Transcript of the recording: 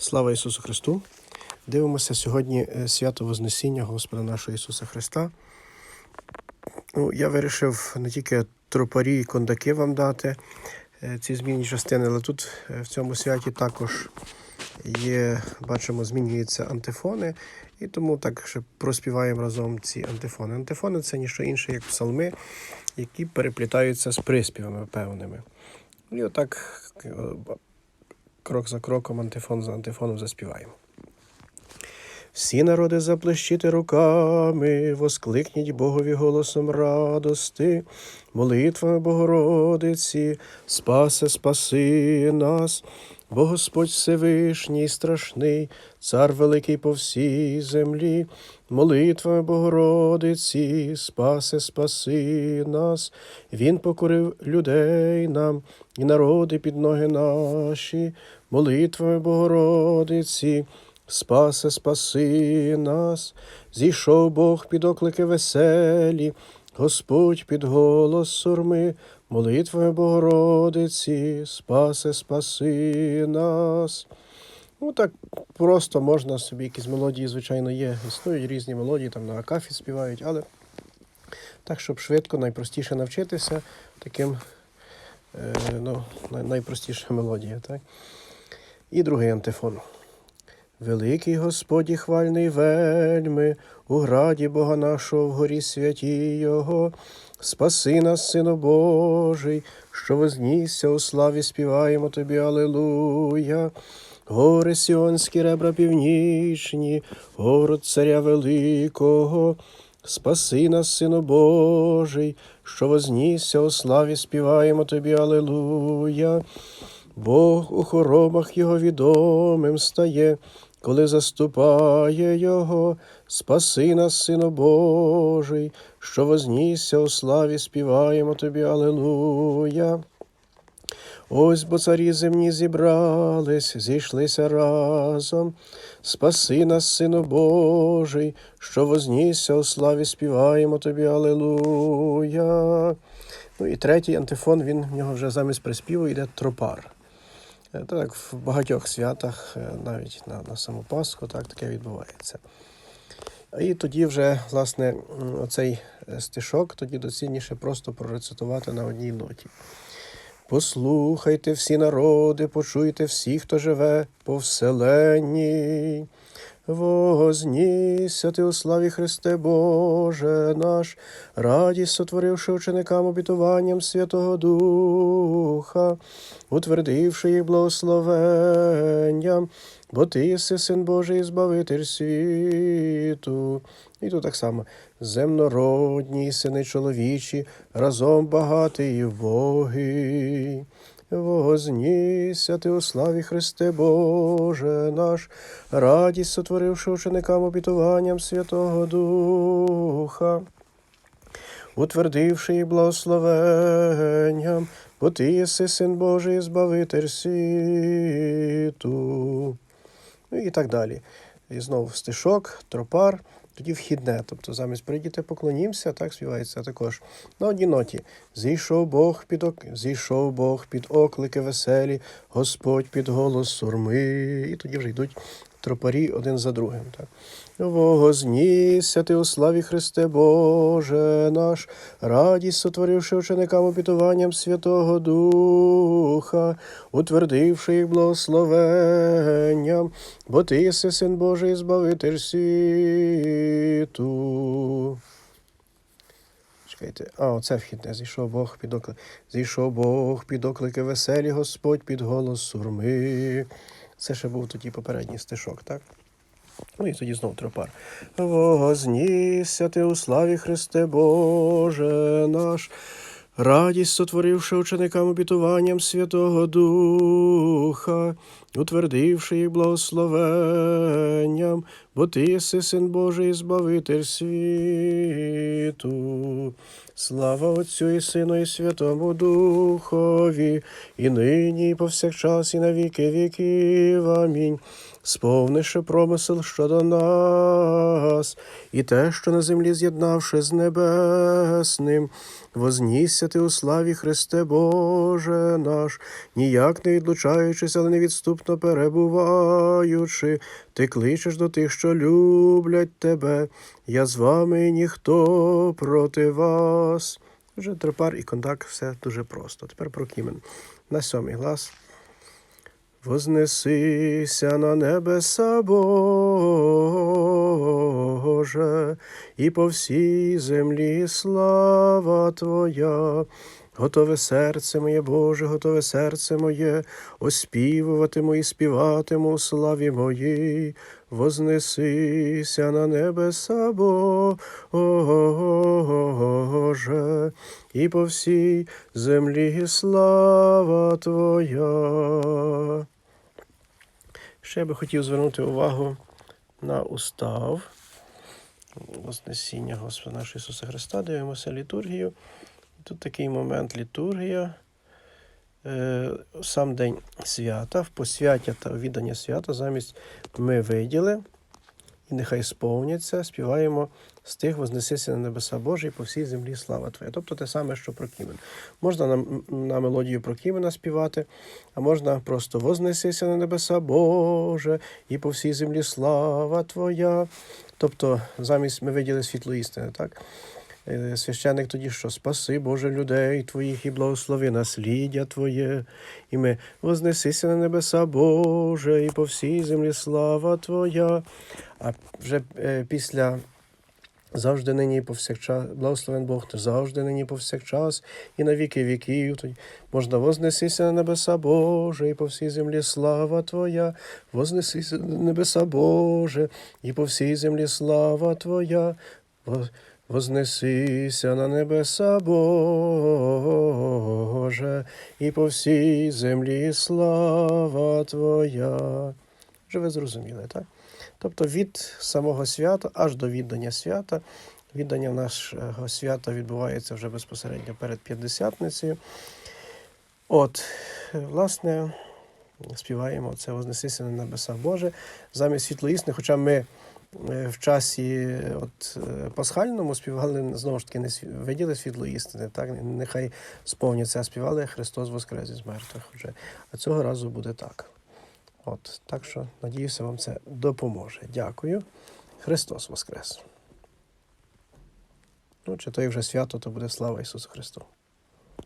Слава Ісусу Христу! Дивимося сьогодні е, свято Вознесіння Господа нашого Ісуса Христа. Ну, я вирішив не тільки тропарі і кондаки вам дати е, ці змінні частини, але тут е, в цьому святі також є, бачимо, змінюються антифони, і тому так ще проспіваємо разом ці антифони. Антифони це ніщо інше, як псалми, які переплітаються з приспівами певними. І отак крок за кроком, антифон за антифоном заспіваємо. Всі народи заплещите руками, воскликніть Богові голосом радости, молитвами Богородиці, спасе, спаси нас, бо Господь Всевишній, страшний, цар великий по всій землі, молитвами Богородиці, спасе, спаси нас, Він покорив людей нам і народи під ноги наші, молитвами Богородиці. Спасе, спаси нас, зійшов Бог під оклики веселі, Господь під голос сурми, молитвами Богородиці, спасе, спаси нас. Ну так просто можна собі якісь мелодії, звичайно, є. Існують різні мелодії, там на акафі співають, але так, щоб швидко, найпростіше навчитися таким е, ну, найпростіша мелодія. Так? І другий антифон. Великий Господі хвальний вельми, у граді Бога нашого в горі святі Його, спаси нас, Сину Божий, що вознісся у славі співаємо тобі, Алелуя. Гори Сіонські ребра північні, город царя великого, спаси нас, Сину Божий, що вознісся у славі співаємо тобі, Алелуя. Бог у хоромах його відомим стає, коли заступає його, спаси нас, Сину Божий, що вознісся у славі співаємо тобі, Алелуя. Ось бо царі земні зібрались, зійшлися разом. Спаси нас, Сину Божий, що вознісся у славі співаємо тобі, Алелуя. Ну і третій антифон, він в нього вже замість приспіву йде тропар. Е, Так, в багатьох святах, е, навіть на, на саму Пасху, так таке відбувається. І тоді вже, власне, оцей е, стишок тоді доцільніше просто прорецитувати на одній ноті. Послухайте всі народи, почуйте всі, хто живе по вселенні. Вознісся ти у славі Христе Боже наш, радість сотворивши ученикам обітуванням Святого Духа, утвердивши їх благословенням, бо ти єси син Божий, збавитель світу. І тут так само земнородні, сини чоловічі, разом багатий і. Вознісся ти у славі Христе Боже наш, радість сотворивши ученикам обітуванням Святого Духа, утвердивши їх благословенням, бо ти єси син Божий, збавитель світу. І так далі. І знову стишок, тропар, тоді вхідне. Тобто замість прийдіте, поклонімося, так співається також. На одній ноті. Зійшов Бог під ок... зійшов Бог під оклики веселі, Господь під голос сурми. І тоді вже йдуть тропарі один за другим. Так. Вознісся ти у славі Христе Боже наш, радість сотворивши ученикам обітуванням Святого Духа, утвердивши їх благословенням, бо ти єси син Божий, збавитель світу. Чекайте, а, оце вхідне. Зійшов Бог під оклики. Зійшов Бог під оклики веселі, Господь під голос сурми. Це ще був тоді попередній стишок, так? Ну і тоді знов тропар. Вознісся ти у славі Христе Боже наш, радість сотворивши ученикам обітуванням Святого Духа, утвердивши їх благословенням, бо Ти єси Син Божий, Збавитель світу. Слава Отцю і Сину, і Святому Духові, і нині, і повсякчас, і на віки віків. Амінь. Сповнивши промисел щодо нас, і те, що на землі з'єднавши з небесним, вознісся ти у славі Христе Боже наш, ніяк не відлучаючись, але невідступно перебуваючи, ти кличеш до тих, що люблять тебе. Я з вами ніхто проти вас. Вже тропар і контакт все дуже просто. Тепер про кімен. На сьомий глас. Вознесися на небеса Боже, і по всій землі слава Твоя. Готове серце моє, Боже, готове серце моє, оспівуватиму і співатиму у славі моїй. Вознесися на небеса Боже, і по всій землі слава Твоя. Ще би хотів звернути увагу на устав Вознесіння Господа нашого Ісуса Христа. Дивимося літургію. Тут такий момент літургія. Е, Сам день свята, в посвяття та віддання свята замість ми виділи, і нехай сповняться, співаємо стих Вознесися на небеса Божі по всій землі слава Твоя. Тобто те саме, що про Кімен. Можна на, на мелодію про Кімена співати, а можна просто Вознесися на небеса Боже, і по всій землі слава Твоя. Тобто, замість ми виділи світло істини, так? Е, Священник тоді що спаси, Боже, людей Твоїх і благослови насліддя Твоє, і ми вознесися на небеса Боже, і по всій землі слава Твоя. А вже е, після завжди нині повсякчас, благословен Бог, завжди нині повсякчас, і на віки віків. Тоді можна вознесися на небеса Боже, і по всій землі слава Твоя, вознесися на небеса Боже, і по всій землі слава Твоя. Во- Вознесися на небеса Боже, і по всій землі слава Твоя. Вже ви зрозуміли, так? Тобто від самого свята аж до віддання свята. Віддання нашого свята відбувається вже безпосередньо перед П'ятдесятницею. От, власне, співаємо це Вознесися на небеса Боже замість світлоїсни, хоча ми в часі е, от, е, пасхальному співали знову ж таки не виділи світло істини, так нехай сповняться, а співали Христос Воскрес із мертвих вже. А цього разу буде так. От, так що надіюся, вам це допоможе. Дякую. Христос Воскрес. Ну, чи то як вже свято, то буде слава Ісусу Христу.